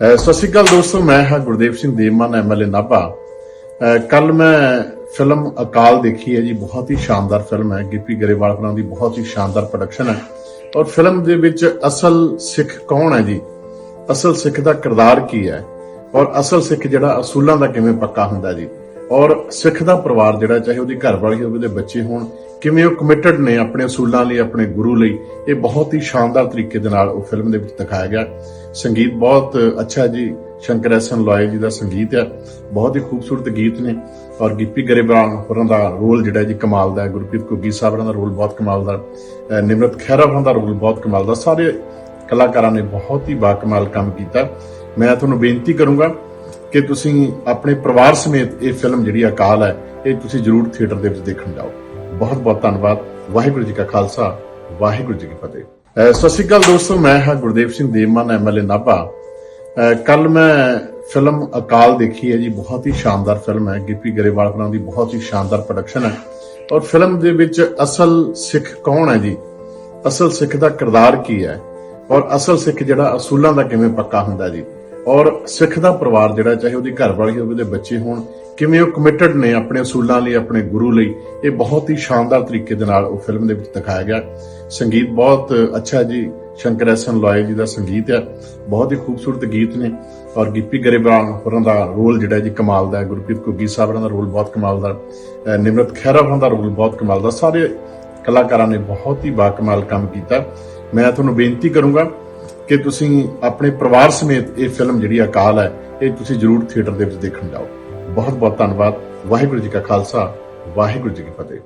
ਸਤਿ ਸ਼੍ਰੀ ਅਕਾਲ ਦੋਸਤੋ, ਮੈਂ ਹਾਂ ਗੁਰਦੇਵ ਸਿੰਘ ਦੇਵਮਨ ਐਮਐਲਏ ਨਾਭਾ। ਕੱਲ ਮੈਂ ਫਿਲਮ ਅਕਾਲ ਦੇਖੀ ਹੈ ਜੀ, ਬਹੁਤ ਹੀ ਸ਼ਾਨਦਾਰ ਫਿਲਮ ਹੈ। ਗਿੱਪੀ ਗਰੇਵਾਲ ਹੋਰਾਂ ਦੀ ਬਹੁਤ ਹੀ ਸ਼ਾਨਦਾਰ ਪ੍ਰੋਡਕਸ਼ਨ ਹੈ। ਔਰ ਫਿਲਮ ਦੇ ਵਿੱਚ ਅਸਲ ਸਿੱਖ ਕੌਣ ਹੈ ਜੀ? ਅਸਲ ਸਿੱਖ ਦਾ ਕਿਰਦਾਰ ਕੀ ਹੈ? ਔਰ ਅਸਲ ਸਿੱਖ ਜਿਹੜਾ ਅਸੂਲਾਂ ਦਾ ਕਿਵੇਂ ਪੱਕਾ ਹੁੰਦਾ ਜੀ? ਔਰ ਸਿੱਖ ਦਾ ਪਰਿਵਾਰ ਜਿਹੜਾ, ਚਾਹੇ ਉਹਦੀ ਘਰਵਾਲੀ ਹੋਵੇ ਉਹਦੇ ਬੱਚੇ ਹੋਣ, ਕਿਵੇਂ ਉਹ ਕਮਿਟਡ ਨੇ ਆਪਣੇ ਅਸੂਲਾਂ ਲਈ, ਆਪਣੇ ਗੁਰੂ ਲਈ, ਇਹ ਬਹੁਤ ਹੀ ਸ਼ਾਨਦਾਰ ਤਰੀਕੇ ਦੇ ਨਾਲ ਉਹ ਫਿਲਮ ਦੇ ਵਿੱਚ ਦਿਖਾਇਆ ਗਿਆ। ਸੰਗੀਤ ਬਹੁਤ ਅੱਛਾ ਜੀ, ਸ਼ੰਕਰ ਐਸਨ ਲੋਏ ਜੀ ਦਾ ਸੰਗੀਤ ਹੈ ਬਹੁਤ ਹੀ ਖੂਬਸੂਰਤ ਗੀਤ ਨੇ। ਔਰ ਗਿੱਪੀ ਗਰੇਵਾਲ ਹੋਰਾਂ ਦਾ ਰੋਲ ਜਿਹੜਾ ਜੀ ਕਮਾਲ ਦਾ ਹੈ, ਗੁਰਪ੍ਰੀਤ ਘੁੱਗੀ ਸਾਹਿਬ ਹੋਰਾਂ ਦਾ ਰੋਲ ਬਹੁਤ ਕਮਾਲ ਦਾ ਨਿਮਰਤ ਖਹਿਰਾ ਹੋਰਾਂ ਦਾ ਰੋਲ ਬਹੁਤ ਕਮਾਲ ਦਾ ਸਾਰੇ ਕਲਾਕਾਰਾਂ ਨੇ ਬਹੁਤ ਹੀ ਬਾਕਮਾਲ ਕੰਮ ਕੀਤਾ। ਮੈਂ ਤੁਹਾਨੂੰ ਬੇਨਤੀ ਕਰੂੰਗਾ ਕਿ ਤੁਸੀਂ ਆਪਣੇ ਪਰਿਵਾਰ ਸਮੇਤ ਇਹ ਫਿਲਮ ਜਿਹੜੀ ਅਕਾਲ ਹੈ, ਇਹ ਤੁਸੀਂ ਜਰੂਰ ਥੀਏਟਰ ਦੇ ਵਿੱਚ ਦੇਖਣ ਜਾਓ। ਬਹੁਤ ਬਹੁਤ ਧੰਨਵਾਦ। ਵਾਹਿਗੁਰੂ ਜੀ ਕਾ ਖਾਲਸਾ, ਵਾਹਿਗੁਰੂ ਜੀ ਕੀ ਫਤਿਹ। ਸਤਿ ਸ਼੍ਰੀ ਅਕਾਲ ਦੋਸਤੋ, ਮੈਂ ਹਾਂ ਗੁਰਦੇਵ ਸਿੰਘ ਦੇਵਮਨ ਐਮਐਲਏ ਨਾਭਾ। ਕੱਲ ਮੈਂ ਫਿਲਮ ਅਕਾਲ ਦੇਖੀ ਹੈ ਜੀ, ਬਹੁਤ ਹੀ ਸ਼ਾਨਦਾਰ ਫਿਲਮ ਹੈ। ਗਿੱਪੀ ਗਰੇਵਾਲ ਹੋਰਾਂ ਦੀ ਬਹੁਤ ਹੀ ਸ਼ਾਨਦਾਰ ਪ੍ਰੋਡਕਸ਼ਨ ਹੈ। ਔਰ ਫਿਲਮ ਦੇ ਵਿੱਚ ਅਸਲ ਸਿੱਖ ਕੌਣ ਹੈ ਜੀ? ਅਸਲ ਸਿੱਖ ਦਾ ਕਿਰਦਾਰ ਕੀ ਹੈ? ਔਰ ਅਸਲ ਸਿੱਖ ਜਿਹੜਾ ਅਸੂਲਾਂ ਦਾ ਕਿਵੇਂ ਪੱਕਾ ਹੁੰਦਾ ਜੀ? ਔਰ ਸਿੱਖ ਦਾ ਪਰਿਵਾਰ ਜਿਹੜਾ, ਚਾਹੇ ਉਹਦੀ ਘਰਵਾਲੀ ਹੋਵੇ, ਉਹਦੇ ਬੱਚੇ ਹੋਣ, ਕਿਵੇਂ ਉਹ ਕਮਿਟਡ ਨੇ ਆਪਣੇ ਅਸੂਲਾਂ ਲਈ, ਆਪਣੇ ਗੁਰੂ ਲਈ, ਇਹ ਬਹੁਤ ਹੀ ਸ਼ਾਨਦਾਰ ਤਰੀਕੇ ਦੇ ਨਾਲ ਉਹ ਫਿਲਮ ਦੇ ਵਿੱਚ ਦਿਖਾਇਆ ਗਿਆ। ਸੰਗੀਤ ਬਹੁਤ ਅੱਛਾ ਜੀ, ਸ਼ੰਕਰ ਐਸਨ ਲੋਏ ਜੀ ਦਾ ਸੰਗੀਤ ਹੈ ਬਹੁਤ ਹੀ ਖੂਬਸੂਰਤ ਗੀਤ ਨੇ। ਔਰ ਗਿੱਪੀ ਗਰੇਵਾਲ ਹੋਰਾਂ ਦਾ ਰੋਲ ਜਿਹੜਾ ਜੀ, ਕਮਾਲ ਦਾ ਹੈ। ਗੁਰਪ੍ਰੀਤ ਘੁੱਗੀ ਸਾਹਿਬ ਹੋਰਾਂ ਦਾ ਰੋਲ ਬਹੁਤ ਕਮਾਲ ਦਾ। ਨਿਮਰਤ ਖਹਿਰਾ ਹੋਰਾਂ ਦਾ ਰੋਲ ਬਹੁਤ ਕਮਾਲ ਦਾ। ਸਾਰੇ ਕਲਾਕਾਰਾਂ ਨੇ ਬਹੁਤ ਹੀ ਬਾਕਮਾਲ ਕੰਮ ਕੀਤਾ। ਮੈਂ ਤੁਹਾਨੂੰ ਬੇਨਤੀ ਕਰੂੰਗਾ ਕਿ ਤੁਸੀਂ ਆਪਣੇ ਪਰਿਵਾਰ ਸਮੇਤ ਇਹ ਫਿਲਮ ਜਿਹੜੀ ਅਕਾਲ ਹੈ, ਇਹ ਤੁਸੀਂ ਜਰੂਰ ਥੀਏਟਰ ਦੇ ਵਿੱਚ ਦੇਖਣ ਜਾਓ। ਬਹੁਤ ਬਹੁਤ ਧੰਨਵਾਦ। ਵਾਹਿਗੁਰੂ ਜੀ ਕਾ ਖਾਲਸਾ, ਵਾਹਿਗੁਰੂ ਜੀ ਕੀ ਫਤਿਹ।